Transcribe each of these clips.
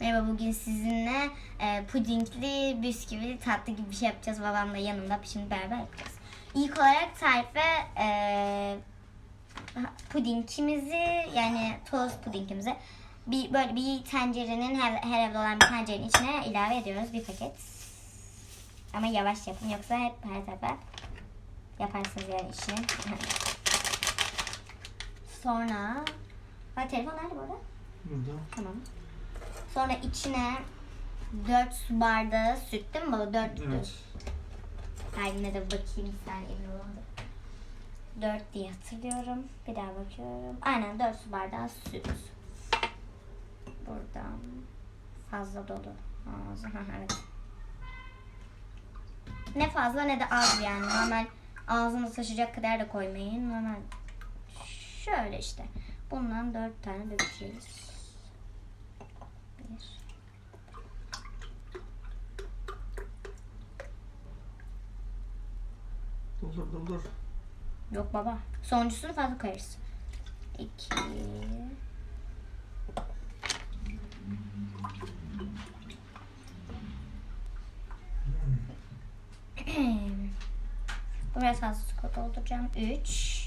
Merhaba bugün sizinle e, pudingli, bisküvili, tatlı gibi bir şey yapacağız. Babam da yanımda şimdi beraber yapacağız. İlk olarak tarife e, pudingimizi yani toz pudingimizi bir böyle bir tencerenin her, her evde olan bir tencerenin içine ilave ediyoruz bir paket. Ama yavaş yapın yoksa hep her sefer yaparsınız yani işini. Sonra Ha, telefon nerede bu arada? Burada. Tamam. Sonra içine 4 su bardağı süt değil mi baba? 4 Evet. Yine de bakayım bir saniye emin olamadım. 4 diye hatırlıyorum. Bir daha bakıyorum. Aynen 4 su bardağı süt. Buradan fazla dolu. Ağzı. Ha, evet. Ne fazla ne de az yani. Normal ağzını taşıyacak kadar da koymayın. Normal şöyle işte. Bundan 4 tane dökeceğiz. Doldur doldur. Yok baba. Sonuncusunu fazla koyarız. İki. Bu biraz fazla su dolduracağım. Üç.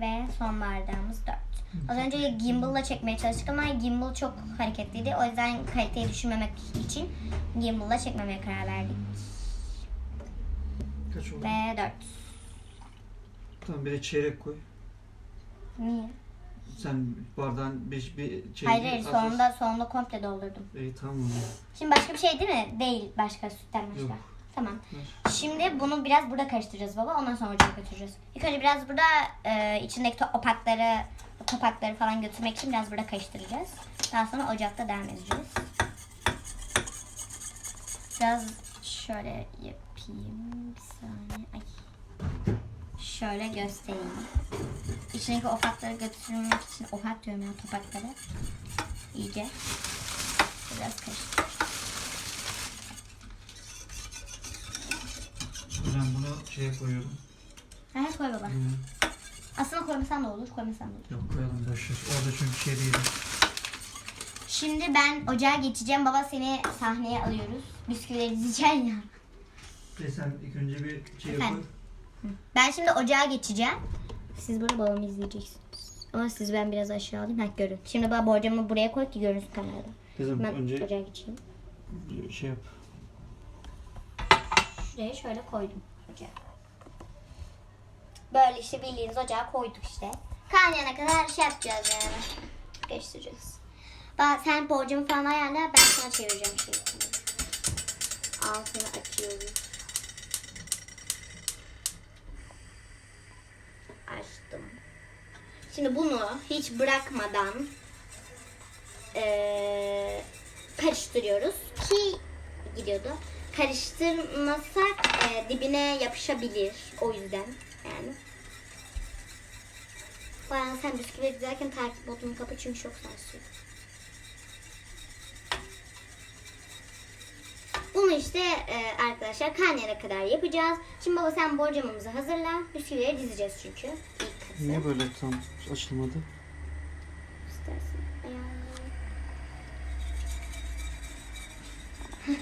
Ve son bardağımız dört. Az önce gimbal'la çekmeye çalıştık ama gimbal çok hareketliydi. O yüzden kaliteyi düşürmemek için gimbal'la çekmemeye karar verdik. Kaç oldu? Ve dört. Tamam bir de çeyrek koy. Niye? Sen bardağın bir, bir çeyrek Hayır hayır sonunda sonunda komple doldurdum. İyi tamam. Şimdi başka bir şey değil mi? Değil başka sütten başka. Yok. Tamam. Şimdi bunu biraz burada karıştıracağız baba. Ondan sonra ocağa götüreceğiz. İlk önce biraz burada e, içindeki to- opakları, topakları falan götürmek için biraz burada karıştıracağız. Daha sonra ocakta devam edeceğiz. Biraz şöyle yapayım. Bir saniye. Ay. Şöyle göstereyim. İçindeki opakları götürmek için opak diyorum ya topakları. İyice. Biraz karıştır. Ben bunu şeye koyuyorum. Ha, koy baba. Hı. Aslında koymasan da olur, koymasan da olur. Yok koyalım boşver. Orada çünkü şey değil. Şimdi ben ocağa geçeceğim. Baba seni sahneye alıyoruz. Bisküvileri dizeceksin ya. Bir de sen ilk önce bir şey koy. Efendim? Ben şimdi ocağa geçeceğim. Siz burada babamı izleyeceksiniz. Ama siz ben biraz aşağı alayım. Ha görün. Şimdi baba borcamı buraya koy ki görünsün kamerada. Kızım Ben önce ocağa geçeyim. şey yap. Şuraya şöyle koydum ocağa. Böyle işte bildiğiniz ocağa koyduk işte. Kaynayana kadar şey yapacağız yani. Karıştıracağız. Daha sen borcamı falan ayarla ben sana çevireceğim şeyi. Altını açıyoruz. Açtım. Şimdi bunu hiç bırakmadan eee, karıştırıyoruz ki gidiyordu. Karıştırmasak eee, dibine yapışabilir o yüzden yani. Bu arada sen bisküvi dizerken takip botunu kapa çünkü çok sarsıyor. Bunu işte e, arkadaşlar kaynayana kadar yapacağız. Şimdi baba sen borcamımızı hazırla. Bisküvileri dizeceğiz çünkü. İlk kısım. Niye böyle tam açılmadı? İstersen.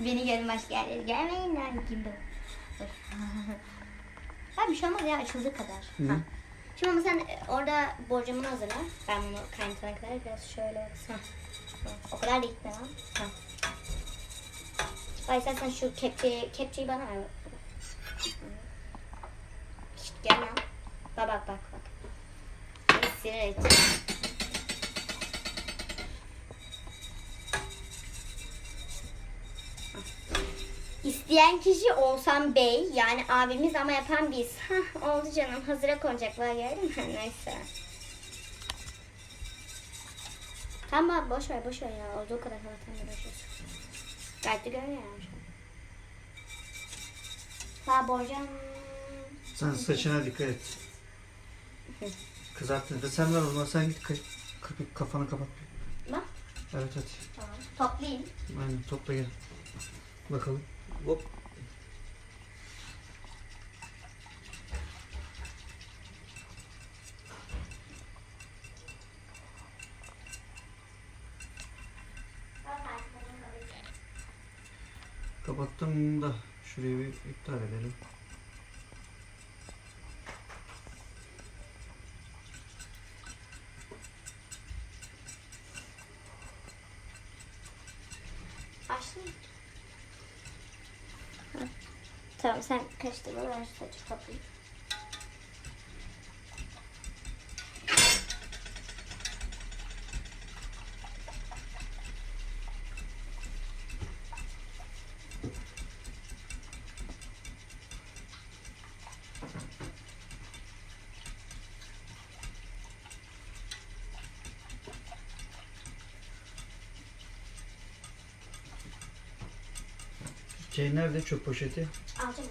Beni görün başka yerlere gelmeyin lan gibi. Ha bir şey olmaz ya açıldığı kadar. Hı. Ha. Şimdi ama sen e, orada borcamını hazırla. Ben bunu kaynatana kadar biraz şöyle. Ha. O kadar da gitme lan. Ha. Ay sen şu kepçeyi, kepçeyi bana ver. Şşt gel lan. Bak bak bak bak. Sinir ettin. İsteyen kişi Oğuzhan Bey yani abimiz ama yapan biz. Hah oldu canım hazıra konacaklar gördün mü? Neyse. Tamam abi boş ver boş ver ya olduğu kadar zaten de boş ver. Gayet de görünüyor yani şu an. Ha borcam. Sen saçına dikkat et. Kızarttın. da Sen ver o zaman sen git kay- kırpıp kafanı kapat. Bak. Evet hadi. Tamam. Toplayayım. Aynen topla gel. Bakalım. Hop. Kapattım da şurayı bir iptal edelim. Şu saçı toplayayım. Şey nerede çöp poşeti? Alacağım.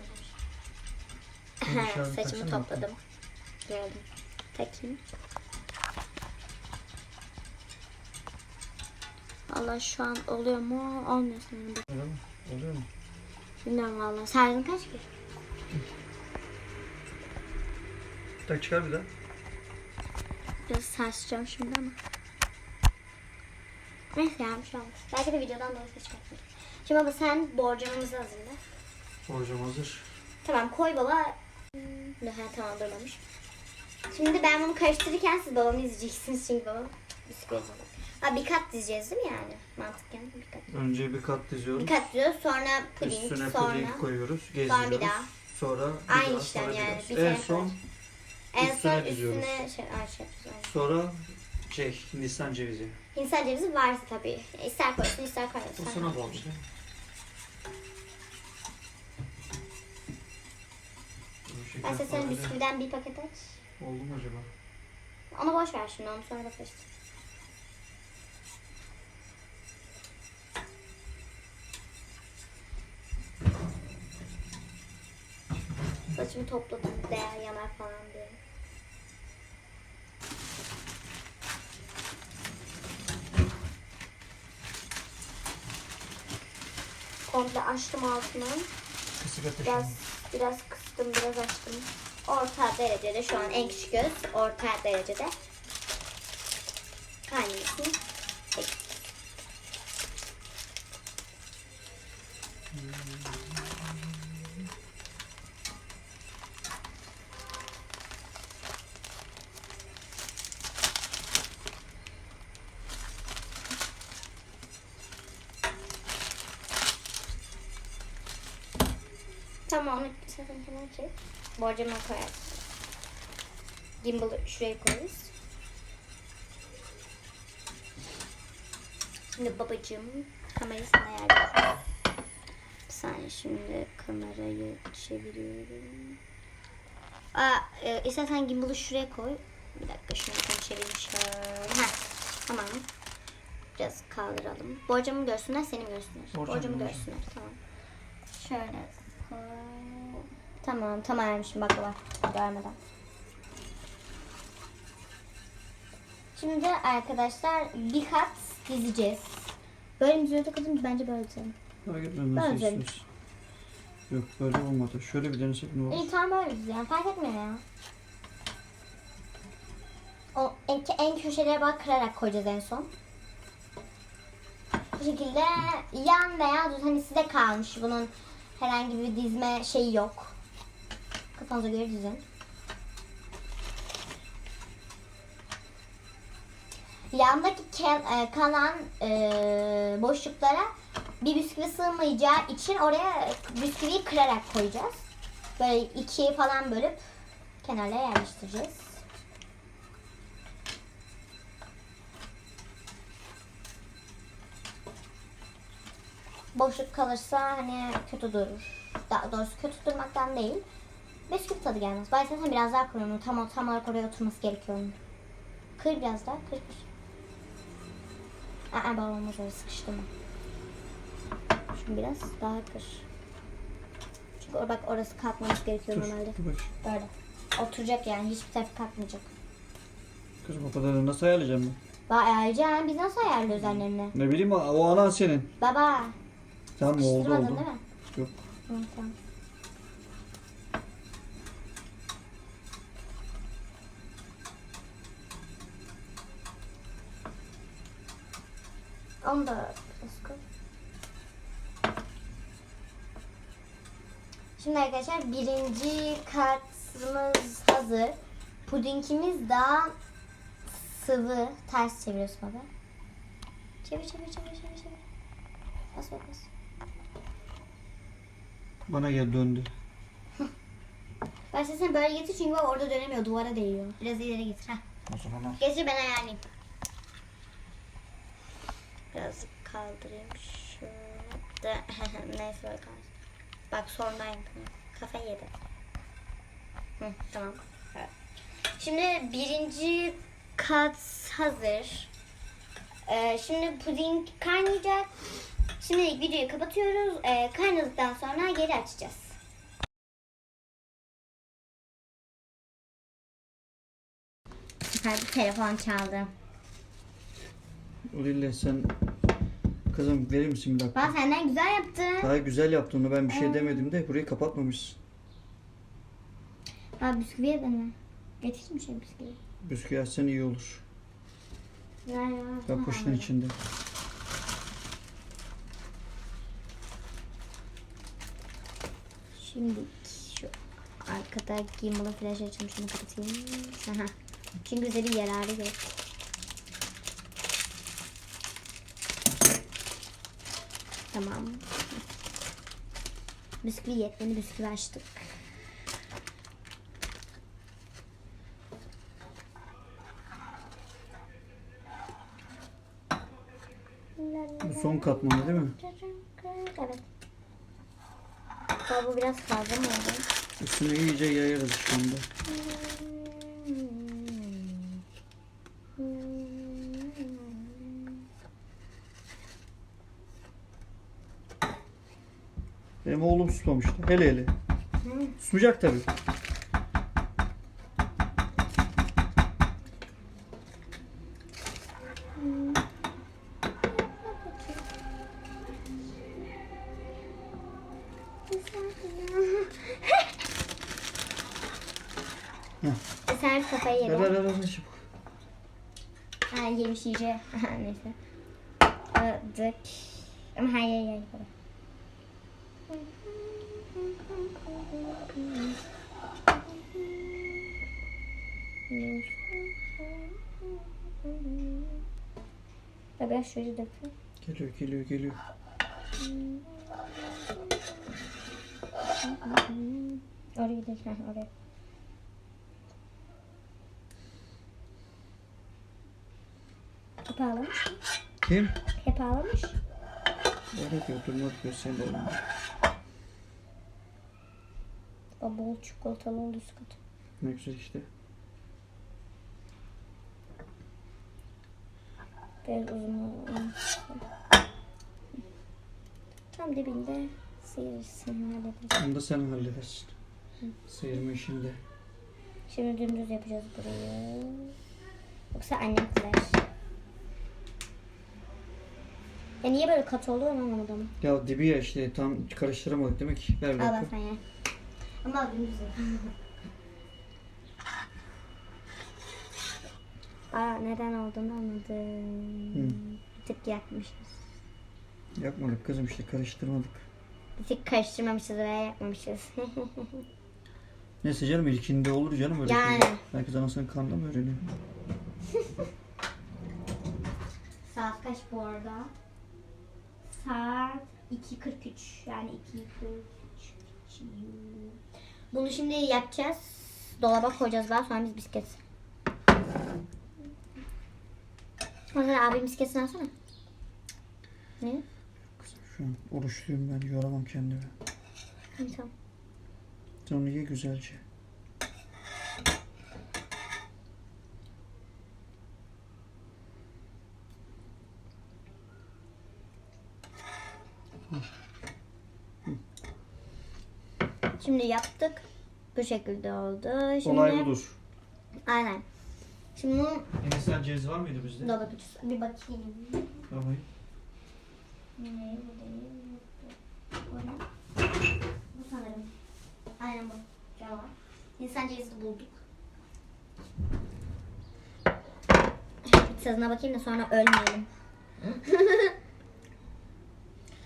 Dışarıda Saçımı topladım. Geldim. Takayım. Allah şu an oluyor mu? Olmuyor sanırım. Öyle mi? Oluyor mu? Bilmiyorum valla. Şarjın kaç ki? Tak çıkar bir daha. Biraz sarsacağım şimdi ama. Neyse ya bir şey olmaz. Belki de videodan dolayı çıkartmayayım. Şimdi baba sen borcamımızı hazırla. Borcam hazır. Tamam koy baba. Ha, tamam durmamış. Şimdi ben bunu karıştırırken siz babamı izleyeceksiniz çünkü babam bisküvi hazırladı. Ha bir kat dizeceğiz değil mi yani? Mantıken bir kat. Önce bir kat diziyoruz. Bir kat diziyoruz sonra puding Üstüne sonra puding koyuyoruz. sonra bir Gezdiriyoruz. daha. Sonra bir Aynı daha, işlem sonra yani, bir En son en üstüne son diziyoruz. üstüne şey, ay, şey sonra şey Nisan cevizi. Hindistan cevizi varsa tabii. İster koysun ister Bu koymasın. sana bağlı Ben size senin bisküviden bir paket aç. Oldu mu acaba? Onu boş ver şimdi onu sonra karıştır. Saçımı topladım değer yanar falan diye. Komple açtım altını. Kısık ateşim. Biraz biraz kıstım, biraz açtım. Orta derecede şu an en küçük göz orta derecede. Peki. Tamam sakın kenara çek. Borcama koyarsın. Gimbal'ı şuraya koyarız. Şimdi babacığım kamerayı sana ayarlayacağım. Bir saniye şimdi kamerayı çeviriyorum. Aa, e, istersen gimbal'ı şuraya koy. Bir dakika şunu çevireyim şöyle. Heh, tamam. Biraz kaldıralım. Borcamı görsünler, seni görsünler. Borcamı, Borcamı görsünler, tamam. Şöyle. Tamam, tamam şimdi bak bak görmeden. Şimdi arkadaşlar bir kat dizeceğiz. Böyle mi düzüyor takıldım? Bence böyle dizelim. Fark etmez nasıl Bence. istiyorsun. Yok böyle olmadı. Şöyle bir denesek ne olur? İyi tamam böyle dizelim. Fark etmiyor ya. O en, en köşelere bak kırarak koyacağız en son. Bu şekilde yan veya düz hani size kalmış. Bunun herhangi bir dizme şeyi yok. Kafanıza göre dizin. Yandaki ke- e, kalan e, boşluklara bir bisküvi sığmayacağı için oraya bisküviyi kırarak koyacağız. Böyle ikiye falan bölüp kenarlara yerleştireceğiz. Boşluk kalırsa hani kötü durur. Daha doğrusu kötü durmaktan değil. Bisküvi tadı gelmez. Ben zaten biraz daha koyuyorum. Tam, o- tam olarak oraya oturması gerekiyor. Kır biraz daha. Kır kır. Aa, bak olmaz öyle sıkıştırma. Şunu biraz daha kır. Çünkü o- bak orası kalkmaması gerekiyor Dur, normalde. dur bak. Böyle. Oturacak yani. Hiçbir tarafı kalkmayacak. Kızım o kadarını nasıl ayarlayacağım ben? Bak ayarlayacağım. Biz nasıl ayarlıyoruz annemle? Ne bileyim o, anan senin. Baba. Tamam oldu oldu. değil mi? Yok. Hı, tamam. Onu da koy. Şimdi arkadaşlar birinci katımız hazır. Pudingimiz daha sıvı. Ters çeviriyorsun baba. Çevir çevir çevir çevir çevir. Bas bas bas. Bana gel döndü. Başta sen böyle getir çünkü bak orada dönemiyor. Duvara değiyor. Biraz ileri getir. Heh. O zaman al. Getir ben ayarlayayım. Biraz kaldırayım şöyle. Neyse bakalım. Bak sonra yapayım. Kafayı yedi. Hı, tamam. Evet. Şimdi birinci kat hazır. Ee, şimdi puding kaynayacak. Şimdilik videoyu kapatıyoruz. Ee, kaynadıktan sonra geri açacağız. Süper telefon çaldı. Ulille sen kızım verir misin bir dakika? Bak senden güzel yaptı. Daha güzel yaptın onu ben bir şey demedim de burayı kapatmamışsın. Bak bisküviye dene. Getireyim şey bisküvi. Bisküvi açsan iyi olur. Ver. Ben tamam. poşetin içinde. Şimdi şu arkada gimbal'ın flash açayım şunu kapatayım. Aha. Çünkü bize bir yararı yok. Tamam. Bisküvi yetmeni bisküvi açtık. Bu son katmanı değil mi? Evet. Baba bu biraz fazla mı oldu? Üstüne iyice yayarız şu anda. Susmamıştı. Hele hele. Susmayacak tabii. Sen kafayı yedin. ver ver ver çabuk. Ha yemiş iyice. Neyse. Aldık. Ama hayır hayır hayır. Ben biraz şöyle dökeyim. Geliyor geliyor geliyor. Oraya gidelim. Oraya. Hep ağlamış mı? Kim? Hep ağlamış. Öyle diyor durma diyor sen de oğlum. O bol çikolatalı oldu katı. Ne güzel işte. Biraz uzun. Tam dibinde sıyırırsın hallederiz. Onu da sen halledersin. Sıyırma işini de. Şimdi dümdüz yapacağız burayı. Yoksa annem kızar. Ya niye böyle katı oluyor onu anlamadım. Ya dibi ya işte tam karıştıramadık demek. Ver bir Al bak sen ye. Ama dümdüz yap. Aa neden olduğunu anladım. Hı. Bir tık yakmışız. Yapmadık kızım işte karıştırmadık. Bir tık karıştırmamışız veya yakmamışız. Neyse canım ilkinde olur canım öyle. Yani. şey. Herkes anasının kanında mı öğreniyor? Saat kaç bu arada? Saat 2.43 yani 2.43. Bunu şimdi yapacağız. Dolaba koyacağız daha sonra biz bisiklet. Mesela abi bisikletini alsana. Ne? Kızım şu an oruçluyum ben yoramam kendimi. Tamam tamam. Sen onu ye güzelce. Şimdi yaptık. Bu şekilde oldu. Şimdi, Olay budur. Aynen. Şimdi bunu Enes'ten ceviz var mıydı bizde? dolaba koyacağız. Bir bakayım. Tamam. Ne, bu değil. Bu ne? Bu sanırım. Aynen bu. Gel var. İnsan cevizi bulduk. Bir tadına bakayım da sonra ölmeyelim.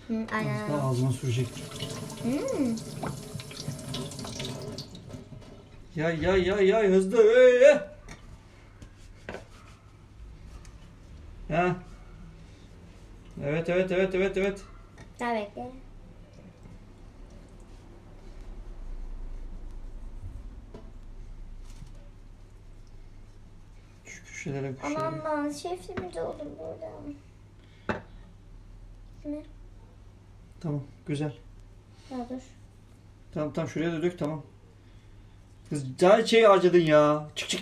Hı, aynen. Daha ağzıma sürecektim. Hmm. Yay yay yay yay hızlı. Hey, hey. Ha. Evet evet evet evet evet. Daha bekle. Şu köşelere. Aman lan şefli de olur burada. Ne? Tamam güzel. Ya dur. Tamam tamam şuraya da dök tamam. Kız daha şey harcadın ya. Çık çık.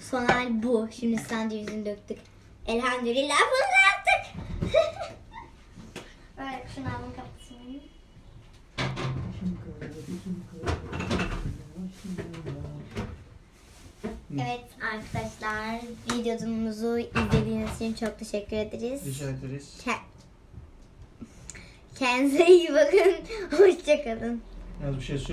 Son hal bu. Şimdi sandviçini döktük. Elhamdülillah bunu yaptık. Böyle şunu alın kapatayım. Evet arkadaşlar videomuzu izlediğiniz için çok teşekkür ederiz. Rica ederiz. Ke- Kendinize iyi bakın. Hoşçakalın. Yalnız bir şey söyle.